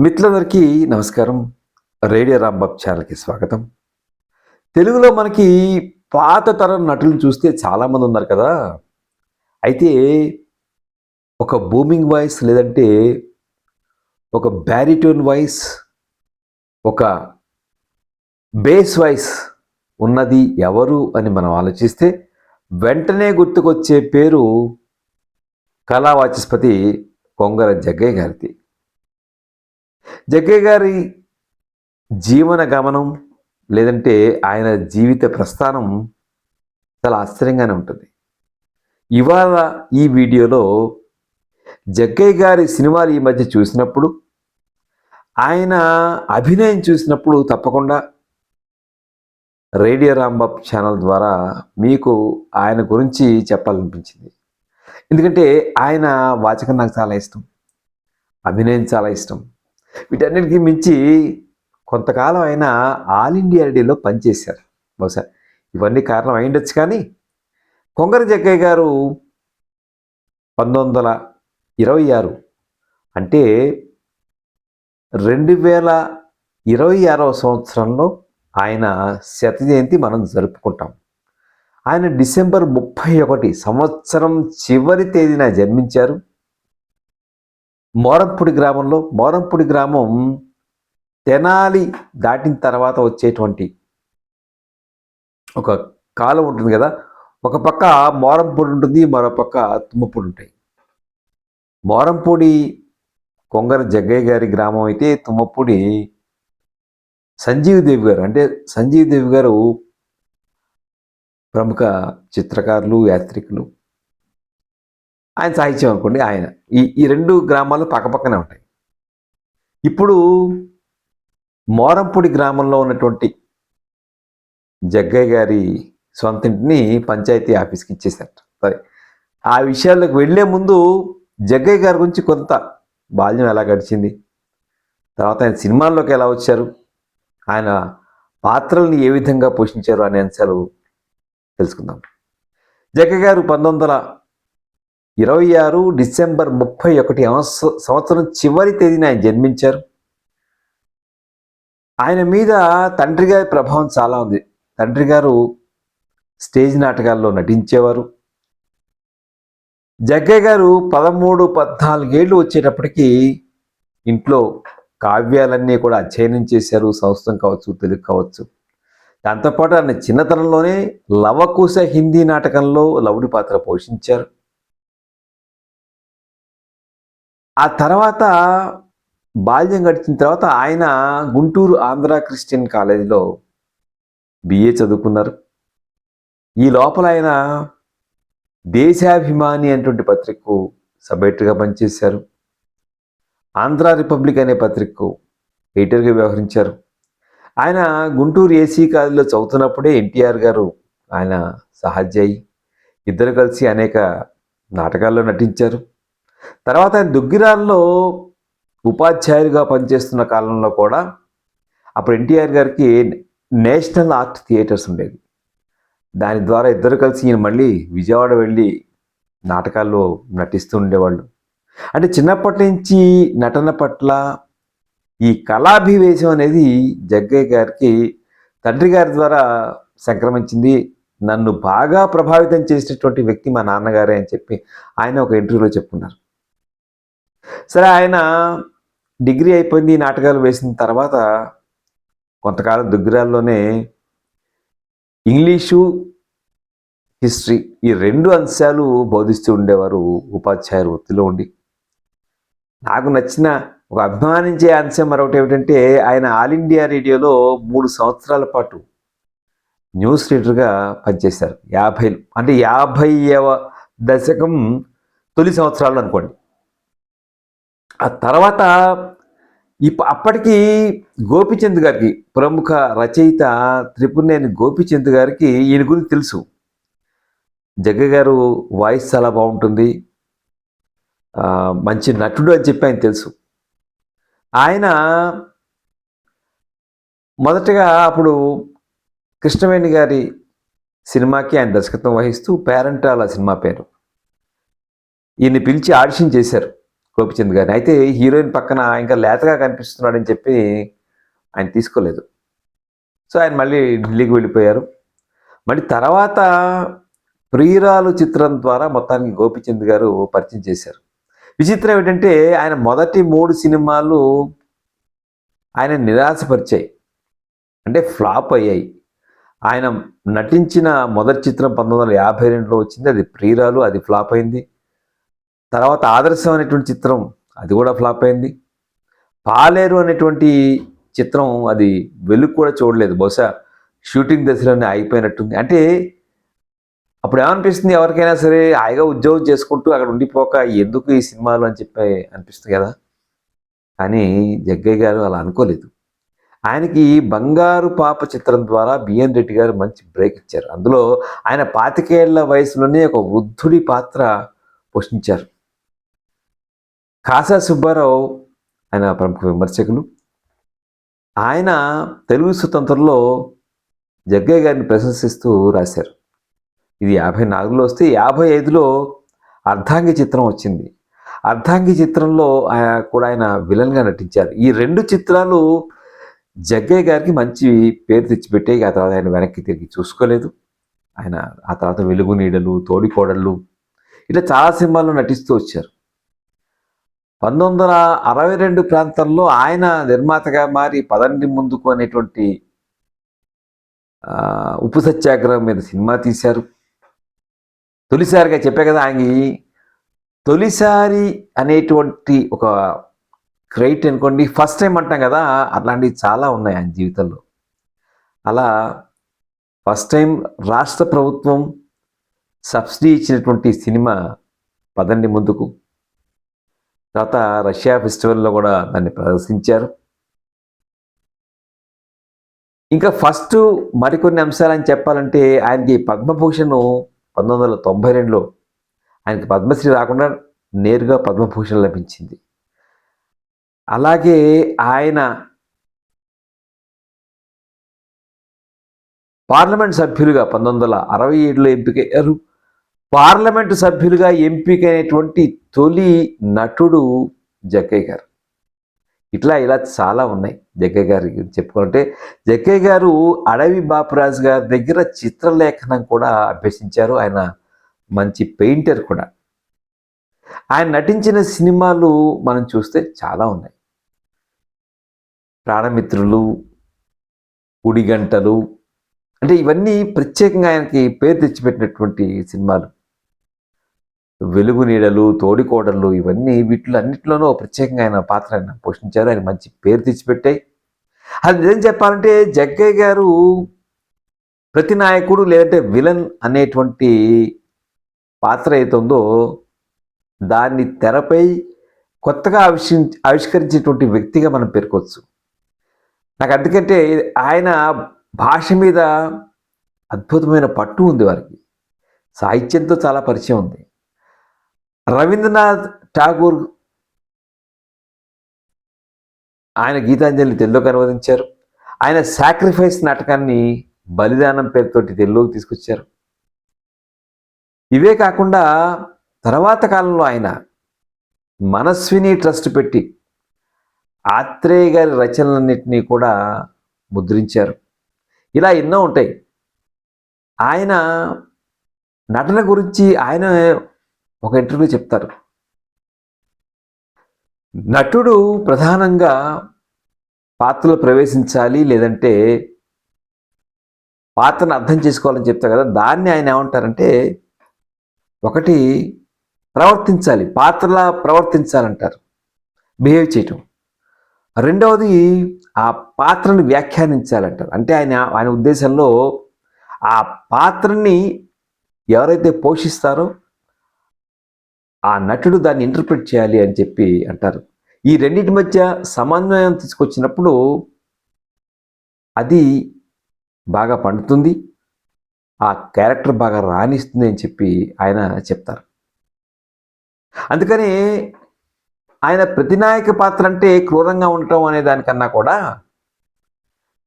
మిత్రులందరికీ నమస్కారం. రేడియో రాంబాబ్ ఛానల్కి స్వాగతం. తెలుగులో మనకి పాత తరం నటులు చూస్తే చాలామంది ఉన్నారు కదా. అయితే ఒక బూమింగ్ వాయిస్ లేదంటే ఒక బ్యారిటోన్ వాయిస్ ఒక బేస్ వాయిస్ ఉన్నది ఎవరు అని మనం ఆలోచిస్తే వెంటనే గుర్తుకొచ్చే పేరు కళావాచస్పతి కొంగర జగ్గయ్య గారిది. జగ్గయ్య గారి జీవన గమనం లేదంటే ఆయన జీవిత ప్రస్థానం చాలా ఆశ్చర్యంగానే ఉంటుంది. ఇవాళ ఈ వీడియోలో జగ్గయ్య గారి సినిమాలు ఈ మధ్య చూసినప్పుడు ఆయన అభినయం చూసినప్పుడు తప్పకుండా రేడియో రాంబాబ్ ఛానల్ ద్వారా మీకు ఆయన గురించి చెప్పాలనిపించింది. ఎందుకంటే ఆయన వాచకం నాకు చాలా ఇష్టం అభినయం చాలా ఇష్టం. వీటన్నిటికీ మించి కొంతకాలం ఆయన ఆల్ ఇండియా రేడియోలో పనిచేశారు. బహుశా ఇవన్నీ కారణం అయిండొచ్చు కానీ కొంగర జగ్గయ్య గారు పంతొమ్మిది వందల ఇరవై ఆరు అంటే రెండు వేల ఇరవై ఆరవ సంవత్సరంలో ఆయన శత జయంతి మనం జరుపుకుంటాం. ఆయన డిసెంబర్ ముప్పై ఒకటి సంవత్సరం చివరి తేదీన జన్మించారు. మోరంపూడి గ్రామంలో మోరంపూడి గ్రామం తెనాలి దాటిన తర్వాత వచ్చేటువంటి ఒక కాలం ఉంటుంది కదా. ఒక పక్క మోరంపూడి ఉంటుంది మరో పక్క తుమ్మపూడి ఉంటాయి. మోరంపూడి కొంగర జగ్గయ్య గారి గ్రామం అయితే తుమ్మపూడి సంజీవ్ దేవి గారు అంటే సంజీవదేవి గారు ప్రముఖ చిత్రకారులు యాత్రికులు. ఆయన సాహిత్యం అనుకోండి ఆయన. ఈ ఈ రెండు గ్రామాలు పక్కపక్కనే ఉంటాయి. ఇప్పుడు మోరంపూడి గ్రామంలో ఉన్నటువంటి జగ్గయ్య గారి సొంత ఇంటిని పంచాయతీ ఆఫీస్కి ఇచ్చేశారు సరే ఆ విషయాల్లోకి వెళ్ళే ముందు జగ్గయ్య గారి గురించి కొంత బాల్యం ఎలా గడిచింది? తర్వాత ఆయన సినిమాల్లోకి ఎలా వచ్చారు? ఆయన పాత్రల్ని ఏ విధంగా పోషించారు అనే అంశాలు తెలుసుకుందాం. జగ్గయ్య గారు పంతొమ్మిది వందల ఇరవై ఆరు డిసెంబర్ ముప్పై ఒకటి సంవత్సరం చివరి తేదీన ఆయన జన్మించారు. ఆయన మీద తండ్రి గారి ప్రభావం చాలా ఉంది. తండ్రి గారు స్టేజ్ నాటకాల్లో నటించేవారు. జగ్గయ్య గారు పదమూడు పద్నాలుగేళ్ళు వచ్చేటప్పటికి ఇంట్లో కావ్యాలన్నీ కూడా అధ్యయనం చేశారు. సంస్కృతం కావచ్చు తెలుగు కావచ్చు. దాంతోపాటు ఆయన చిన్నతనంలోనే లవకుశ హిందీ నాటకంలో లవుడి పాత్ర పోషించారు. ఆ తర్వాత బాల్యం గడిచిన తర్వాత ఆయన గుంటూరు ఆంధ్ర క్రిస్టియన్ కాలేజీలో బిఏ చదువుకున్నారు. ఈ లోపల ఆయన దేశాభిమాని అనేటువంటి పత్రికకు సబ్ పనిచేశారు. ఆంధ్ర రిపబ్లిక్ అనే పత్రికకు ఎడిటర్గా వ్యవహరించారు. ఆయన గుంటూరు ఏసీ కాలేజీలో చదువుతున్నప్పుడే ఎన్టీఆర్ గారు ఆయన సహాధ్యాయి ఇద్దరు కలిసి అనేక నాటకాల్లో నటించారు. తర్వాత ఆయన దుగ్గిరాల్లో ఉపాధ్యాయులుగా పనిచేస్తున్న కాలంలో కూడా అప్పుడు ఎన్టీఆర్ గారికి నేషనల్ ఆర్ట్ థియేటర్స్ ఉండేది దాని ద్వారా ఇద్దరు కలిసి ఈయన మళ్ళీ విజయవాడ వెళ్ళి నాటకాల్లో నటిస్తూ ఉండేవాళ్ళు. అంటే చిన్నప్పటి నుంచి నటన పట్ల ఈ కళాభివేశం అనేది జగ్గయ్య గారికి తండ్రి గారి ద్వారా సంక్రమించింది. నన్ను బాగా ప్రభావితం చేసినటువంటి వ్యక్తి మా నాన్నగారే అని చెప్పి ఆయన ఒక ఇంటర్వ్యూలో చెప్పుకున్నారు. సరే ఆయన డిగ్రీ అయిపోయింది నాటకాలు వేసిన తర్వాత కొంతకాలం దుగ్గిరాల్లోనే ఇంగ్లీషు హిస్టరీ ఈ రెండు అంశాలు బోధిస్తూ ఉండేవారు ఉపాధ్యాయులు వృత్తిలో ఉండి. నాకు నచ్చిన ఒక అభిమానించే అంశం మరొకటి ఏమిటంటే ఆయన ఆల్ ఇండియా రేడియోలో మూడు సంవత్సరాల పాటు న్యూస్ రీడర్గా పనిచేశారు. యాభైలు అంటే యాభైవ దశకం తొలి సంవత్సరాలు అనుకోండి. ఆ తర్వాత ఇప్ప అప్పటికి గోపిచంద్ గారికి ప్రముఖ రచయిత త్రిపుణేని గోపిచంద్ గారికి ఈయన గురించి తెలుసు. జగ్గ గారు వాయిస్ చాలా బాగుంటుంది. మంచి నటుడు అని చెప్పి ఆయన తెలుసు. ఆయన మొదటగా అప్పుడు కృష్ణవేణి గారి సినిమాకి ఆయన దర్శకత్వం వహిస్తూ పేరెంటాల సినిమా పేరు. ఈయన్ని పిలిచి ఆడిషన్ చేశారు. గోపిచంద్ గారిని. అయితే హీరోయిన్ పక్కన ఇంకా లేతగా కనిపిస్తున్నాడని చెప్పి ఆయన తీసుకోలేదు. సో ఆయన మళ్ళీ ఢిల్లీకి వెళ్ళిపోయారు. మళ్ళీ తర్వాత ప్రియురాలు చిత్రం ద్వారా మొత్తానికి గోపిచంద్ గారు పరిచయం చేశారు. విచిత్రం ఏంటంటే ఆయన మొదటి మూడు సినిమాలు ఆయన నిరాశపరిచాయి. అంటే ఫ్లాప్ అయ్యాయి. ఆయన నటించిన మొదటి చిత్రం పంతొమ్మిది వందల యాభై రెండులో వచ్చింది. అది ప్రియురాలు అది ఫ్లాప్ అయింది. తర్వాత ఆదర్శం అనేటువంటి చిత్రం అది కూడా ఫ్లాప్ అయింది. పాలేరు అనేటువంటి చిత్రం అది వెలుగు కూడా చూడలేదు. బహుశా షూటింగ్ దశలోనే అయిపోయినట్టుంది. అంటే అప్పుడు ఏమనిపిస్తుంది ఎవరికైనా సరే హాయిగా ఉద్యోగం చేసుకుంటూ అక్కడ ఉండిపోక ఎందుకు ఈ సినిమాలు అని చెప్పి అనిపిస్తుంది కదా. కానీ జగ్గయ్య గారు అలా అనుకోలేదు. ఆయనకి బంగారు పాప చిత్రం ద్వారా బిఎన్ రెడ్డి గారు మంచి బ్రేక్ ఇచ్చారు. అందులో ఆయన పాతికేళ్ళ వయసులోనే ఒక వృద్ధుడి పాత్ర పోషించారు. కాసా సుబ్బారావు ఆయన ప్రముఖ విమర్శకులు. ఆయన తెలుగు స్వతంత్రంలో జగ్గయ్య గారిని ప్రశంసిస్తూ రాశారు. ఇది యాభై నాలుగులో వస్తే యాభై ఐదులో అర్ధాంగి చిత్రం వచ్చింది. అర్ధాంగి చిత్రంలో ఆయన కూడా ఆయన విలన్గా నటించారు. ఈ రెండు చిత్రాలు జగ్గయ్య గారికి మంచి పేరు తెచ్చిపెట్టాయి ఆ తర్వాత ఆయన వెనక్కి తిరిగి చూసుకోలేదు. ఆయన ఆ తర్వాత వెలుగు నీడలు తోడికోడళ్ళు ఇట్లా చాలా సినిమాల్లో నటిస్తూ వచ్చారు. పంతొమ్మిది వందల అరవై రెండు ప్రాంతంలో ఆయన నిర్మాతగా మారి పదండి ముందుకు అనేటువంటి ఉప్పు సత్యాగ్రహం మీద సినిమా తీశారు. తొలిసారిగా చెప్పే కదా ఆయన తొలిసారి అనేటువంటి ఒక క్రైట్ అనుకోండి ఫస్ట్ టైం అంటాం కదా అట్లాంటివి చాలా ఉన్నాయి ఆయన జీవితంలో. అలా ఫస్ట్ టైం రాష్ట్ర ప్రభుత్వం సబ్సిడీ ఇచ్చినటువంటి సినిమా పదండి ముందుకు. తర్వాత రష్యా ఫెస్టివల్లో కూడా దాన్ని ప్రదర్శించారు. ఇంకా ఫస్ట్ మరికొన్ని అంశాలని చెప్పాలంటే ఆయనకి పద్మభూషణ్ పంతొమ్మిది వందల తొంభై రెండులో ఆయనకి పద్మశ్రీ రాకుండా నేరుగా పద్మభూషణ్ లభించింది. అలాగే ఆయన పార్లమెంట్ సభ్యులుగా పంతొమ్మిది వందల అరవై ఏడులో ఎంపికయ్యారు. పార్లమెంటు సభ్యులుగా ఎంపికైనటువంటి తొలి నటుడు జగ్గయ్య గారు. ఇట్లా ఇలా చాలా ఉన్నాయి జగ్గయ్య గారి గురించి చెప్పుకోవాలంటే. జగ్గయ్య గారు అడవి బాపురాజు గారి దగ్గర చిత్రలేఖనం కూడా అభ్యసించారు. ఆయన మంచి పెయింటర్ కూడా. ఆయన నటించిన సినిమాలు మనం చూస్తే చాలా ఉన్నాయి. ప్రాణమిత్రులు ఉడిగంటలు అంటే ఇవన్నీ ప్రత్యేకంగా ఆయనకి పేరు తెచ్చిపెట్టినటువంటి సినిమాలు. వెలుగు నీడలు తోడికోడళ్ళు ఇవన్నీ వీటిలో అన్నింటిలోనూ ప్రత్యేకంగా ఆయన పాత్ర ఆయన పోషించారు. ఆయన మంచి పేరు తెచ్చిపెట్టాయి. అది నిజం చెప్పాలంటే జగ్గయ్య గారు ప్రతి నాయకుడు లేదంటే విలన్ అనేటువంటి పాత్ర ఏదైతే దాన్ని తెరపై కొత్తగా ఆవిష్ ఆవిష్కరించేటువంటి వ్యక్తిగా మనం పేర్కొచ్చు నాకు అందుకంటే ఆయన భాష మీద అద్భుతమైన పట్టు ఉంది వారికి. సాహిత్యంతో చాలా పరిచయం ఉంది. రవీంద్రనాథ్ ఠాగూర్ ఆయన గీతాంజలి తెలుగుకి అనువదించారు. ఆయన సాక్రిఫైస్ నాటకాన్ని బలిదానం పేరుతోటి తెలుగుకి తీసుకొచ్చారు. ఇవే కాకుండా తర్వాత కాలంలో ఆయన మనస్విని ట్రస్ట్ పెట్టి ఆత్రేయ గారి రచనలన్నింటినీ కూడా ముద్రించారు. ఇలా ఎన్నో ఉంటాయి. ఆయన నటన గురించి ఆయన ఒక ఇంటర్వ్యూ చెప్తారు. నటుడు ప్రధానంగా పాత్రలో ప్రవేశించాలి లేదంటే పాత్రను అర్థం చేసుకోవాలని చెప్తారు కదా దాన్ని ఆయన ఏమంటారంటే ఒకటి ప్రవర్తించాలి పాత్రలా ప్రవర్తించాలంటారు. బిహేవ్ చేయటం. రెండవది ఆ పాత్రను వ్యాఖ్యానించాలంటారు. అంటే ఆయన ఆయన ఉద్దేశంలో ఆ పాత్రని ఎవరైతే పోషిస్తారో ఆ నటుడు దాన్ని ఇంటర్ప్రిట్ చేయాలి అని చెప్పి అంటారు. ఈ రెండింటి మధ్య సమన్వయం తీసుకొచ్చినప్పుడు అది బాగా పండుతుంది. ఆ క్యారెక్టర్ బాగా రాణిస్తుంది అని చెప్పి ఆయన చెప్తారు. అందుకని ఆయన ప్రతినాయక పాత్ర అంటే క్రూరంగా ఉండటం అనే దానికన్నా కూడా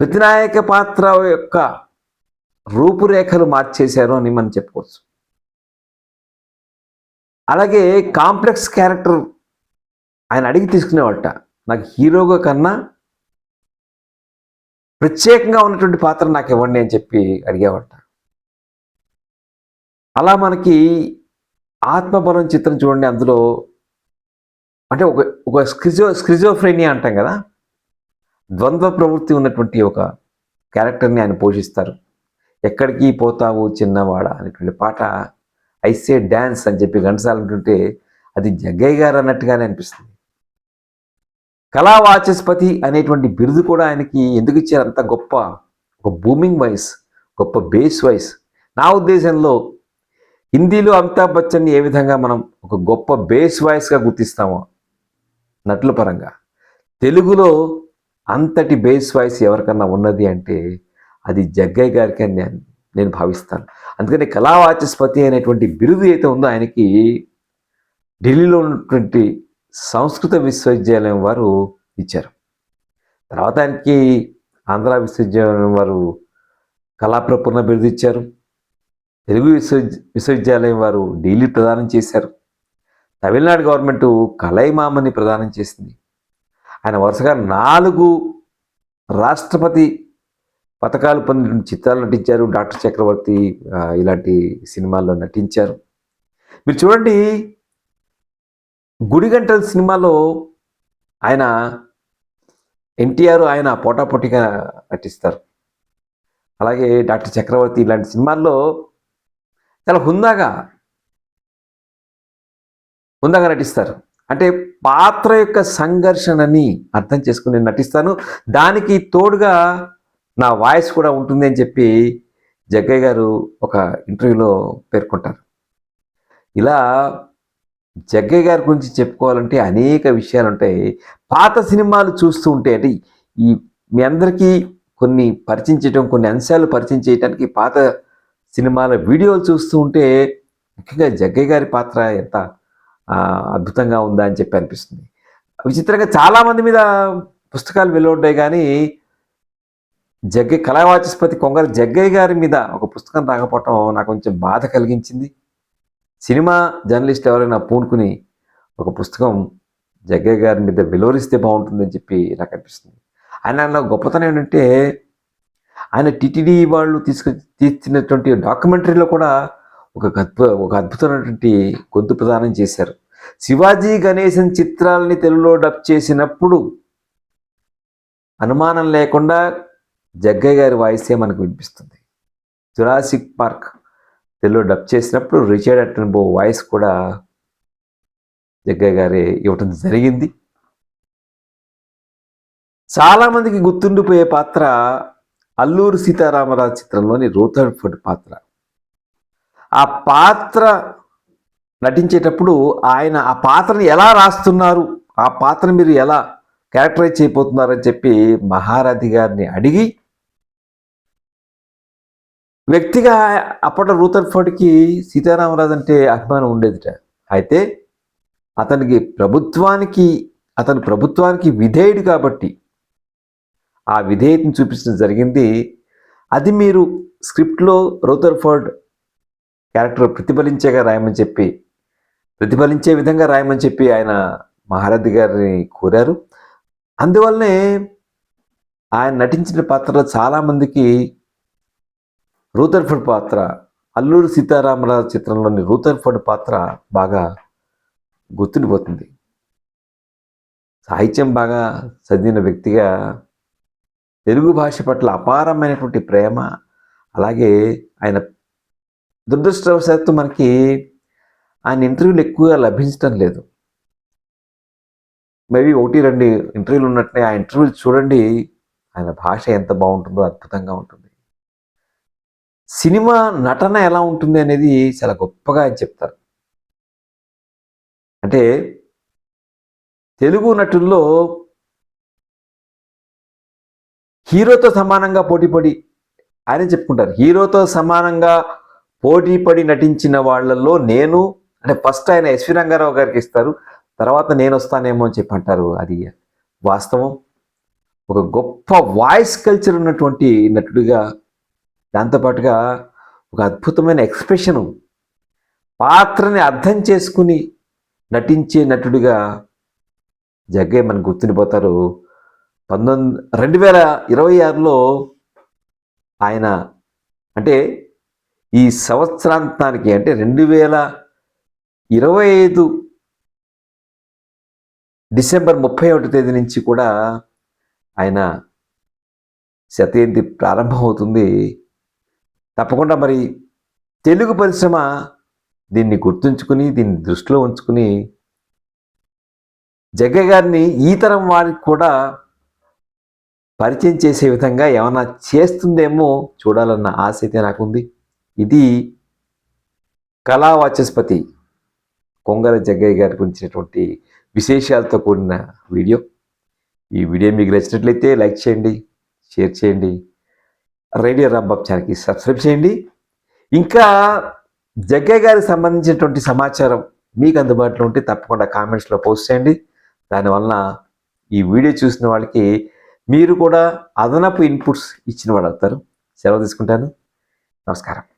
ప్రతినాయక పాత్ర యొక్క రూపురేఖలు మార్చేశారు అని మనం చెప్పుకోవచ్చు. అలాగే కాంప్లెక్స్ క్యారెక్టర్ ఆయన అడిగి తీసుకునేవాట నాకు హీరోగా కన్నా ప్రత్యేకంగా ఉన్నటువంటి పాత్ర నాకు ఇవ్వండి అని చెప్పి అడిగేవాట అలా మనకి ఆత్మబలం చిత్రం చూడండి అందులో అంటే ఒక ఒక స్క్రిజో స్క్రిజోఫ్రేనియా అంటాం కదా ద్వంద్వ ప్రవృత్తి ఉన్నటువంటి ఒక క్యారెక్టర్ని ఆయన పోషిస్తారు. ఎక్కడికి పోతావు చిన్నవాడ అనేటువంటి పాట ఐసే డ్యాన్స్ అని చెప్పి ఘంటసాల అంటుంటే అది జగ్గయ్య గారు అన్నట్టుగానే అనిపిస్తుంది. కళా వాచస్పతి అనేటువంటి బిరుదు కూడా ఆయనకి ఎందుకు ఇచ్చారు? అంత గొప్ప ఒక బూమింగ్ వాయిస్ గొప్ప బేస్ వాయిస్ నా ఉద్దేశంలో హిందీలో అమితాబ్ బచ్చన్ని ఏ విధంగా మనం ఒక గొప్ప బేస్ వాయిస్గా గుర్తిస్తామో నటుల పరంగా. తెలుగులో అంతటి బేస్ వాయిస్ ఎవరికన్నా ఉన్నది అంటే అది జగ్గయ్య గారికి అని నేను భావిస్తాను. అందుకని కళావాచస్పతి అనేటువంటి బిరుదు అయితే ఉందో ఆయనకి ఢిల్లీలో ఉన్నటువంటి సంస్కృత విశ్వవిద్యాలయం వారు ఇచ్చారు. తర్వాత ఆయనకి ఆంధ్ర విశ్వవిద్యాలయం వారు కళాప్రపూర్ణ బిరుదు ఇచ్చారు. తెలుగు విశ్వ విశ్వవిద్యాలయం వారు ఢిల్లీ ప్రదానం చేశారు. తమిళనాడు గవర్నమెంట్ కలైమామని ప్రదానం చేసింది. ఆయన వరుసగా నాలుగు రాష్ట్రపతి పథకాలు పొందిన చిత్రాలు నటించారు. డాక్టర్ చక్రవర్తి ఇలాంటి సినిమాల్లో నటించారు. మీరు చూడండి గుడిగంటల సినిమాలో ఆయన ఎన్టీఆర్ ఆయన పోటాపోటీగా నటిస్తారు. అలాగే డాక్టర్ చక్రవర్తి ఇలాంటి సినిమాల్లో చాలా హుందాగా హుందాగా నటిస్తారు. అంటే పాత్ర యొక్క సంఘర్షణని అర్థం చేసుకుని నటిస్తాను. దానికి తోడుగా నా వాయిస్ కూడా ఉంటుంది అని చెప్పి జగ్గయ్య గారు ఒక ఇంటర్వ్యూలో పేర్కొంటారు. ఇలా జగ్గయ్య గారి గురించి చెప్పుకోవాలంటే అనేక విషయాలు ఉంటాయి. పాత సినిమాలు చూస్తూ ఉంటే అంటే ఈ మీ అందరికీ కొన్ని పరిచయం చేయడం కొన్ని అంశాలు పరిచయం చేయడానికి పాత సినిమాల వీడియోలు చూస్తూ ఉంటే ముఖ్యంగా జగ్గయ్య గారి పాత్ర ఎంత అద్భుతంగా ఉందా అని చెప్పి అనిపిస్తుంది. విచిత్రంగా చాలామంది మీద పుస్తకాలు వెలువడ్డాయి కానీ జగ్గయ్య కళావాచస్పతి కొంగల జగ్గయ్య గారి మీద ఒక పుస్తకం రాకపోవటం నాకు కొంచెం బాధ కలిగించింది. సినిమా జర్నలిస్ట్ ఎవరైనా పూనుకుని ఒక పుస్తకం జగ్గయ్య గారి మీద వెలువరిస్తే బాగుంటుందని చెప్పి నాకు అనిపిస్తుంది. ఆయన ఆయన గొప్పతనం ఏంటంటే ఆయన టీటీడీ వాళ్ళు తీసుకు తీసినటువంటి డాక్యుమెంటరీలో కూడా ఒక అద్భుత ఒక అద్భుతమైనటువంటి గొంతు ప్రదానం చేశారు. శివాజీ గణేశన్ చిత్రాలని తెలుగులో డబ్ చేసినప్పుడు అనుమానం లేకుండా జగ్గయ్య గారి వాయిసే మనకు వినిపిస్తుంది. జురాసిక్ పార్క్ తెలుగులో డబ్ చేసినప్పుడు రిచర్డ్ అటన్బో వాయిస్ కూడా జగ్గయ్య గారే ఇవ్వటం జరిగింది. చాలామందికి గుర్తుండిపోయే పాత్ర అల్లూరు సీతారామరాజు చిత్రంలోని రూథర్ఫర్డ్ పాత్ర. ఆ పాత్ర నటించేటప్పుడు ఆయన ఆ పాత్రని ఎలా రాస్తున్నారు ఆ పాత్రను మీరు ఎలా క్యారెక్టరైజ్ చేయబోతున్నారని చెప్పి మహారథి గారిని అడిగి వ్యక్తిగా అప్పట్లో రూథర్ఫర్డ్కి సీతారామరాజు అంటే అభిమానం ఉండేదిట. అయితే అతనికి ప్రభుత్వానికి అతను ప్రభుత్వానికి విధేయుడు కాబట్టి ఆ విధేయతను చూపించడం జరిగింది. అది మీరు స్క్రిప్ట్లో రూథర్ఫర్డ్ క్యారెక్టర్ ప్రతిఫలించేగా రాయమని చెప్పి ప్రతిఫలించే విధంగా రాయమని చెప్పి ఆయన మహారథి గారిని కోరారు. అందువల్లనే ఆయన నటించిన పాత్రలో చాలామందికి రూథర్ఫర్డ్ పాత్ర అల్లూరి సీతారామరాజు చిత్రంలోని రూథర్ఫర్డ్ పాత్ర బాగా గుర్తుండిపోతుంది. సాహిత్యం బాగా చదివిన వ్యక్తిగా తెలుగు భాష పట్ల అపారమైనటువంటి ప్రేమ అలాగే ఆయన దురదృష్టవశాత్తు మనకి ఆయన ఇంటర్వ్యూలు ఎక్కువగా లభించడం లేదు. మేబీ ఒకటి రెండు ఇంటర్వ్యూలు ఉన్నట్టే ఆ ఇంటర్వ్యూలు చూడండి ఆయన భాష ఎంత బాగుంటుందో అద్భుతంగా ఉంటుంది. సినిమా నటన ఎలా ఉంటుంది అనేది చాలా గొప్పగా ఆయన చెప్తారు. అంటే తెలుగు నటుల్లో హీరోతో సమానంగా పోటీపడి ఆయన చెప్పుకుంటారు. హీరోతో సమానంగా పోటీపడి నటించిన వాళ్ళల్లో నేను అంటే ఫస్ట్ ఆయన ఎస్వి రంగారావు గారికి ఇస్తారు తర్వాత నేను వస్తానేమో అని చెప్పి అంటారు. అది వాస్తవం. ఒక గొప్ప వాయిస్ కల్చర్ ఉన్నటువంటి నటుడిగా దాంతోపాటుగా ఒక అద్భుతమైన ఎక్స్ప్రెషను పాత్రని అర్థం చేసుకుని నటించే నటుడిగా జగ్గయ్య మనకు గుర్తుండిపోతారు. పంతొమ్మిది రెండు వేల ఇరవై ఆరులో ఆయన అంటే ఈ సంవత్సరాంతానికి అంటే రెండు వేల ఇరవై ఐదు డిసెంబర్ ముప్పై ఒకటి తేదీ నుంచి కూడా ఆయన శతయంతి ప్రారంభమవుతుంది. తప్పకుండా మరి తెలుగు పరిశ్రమ దీన్ని గుర్తుంచుకుని దీన్ని దృష్టిలో ఉంచుకుని జగ్గయ్య గారిని ఈ తరం వారికి కూడా పరిచయం చేసే విధంగా ఏమైనా చేస్తుందేమో చూడాలన్న ఆశ అయితే నాకుంది. ఇది కళా వాచస్పతి కొంగల జగ్గయ్య గారి గురించినటువంటి విశేషాలతో కూడిన వీడియో. ఈ వీడియో మీకు నచ్చినట్లయితే లైక్ చేయండి షేర్ చేయండి. రేడియో రాంబాబ్ ఛానల్కి సబ్స్క్రైబ్ చేయండి. ఇంకా జగ్గయ్య గారికి సంబంధించినటువంటి సమాచారం మీకు అందుబాటులో ఉంటే తప్పకుండా కామెంట్స్లో పోస్ట్ చేయండి. దానివలన ఈ వీడియో చూసిన వాళ్ళకి మీరు కూడా అదనపు ఇన్పుట్స్ ఇచ్చిన వాళ్ళు అవుతారు. సెలవు తీసుకుంటాను. నమస్కారం.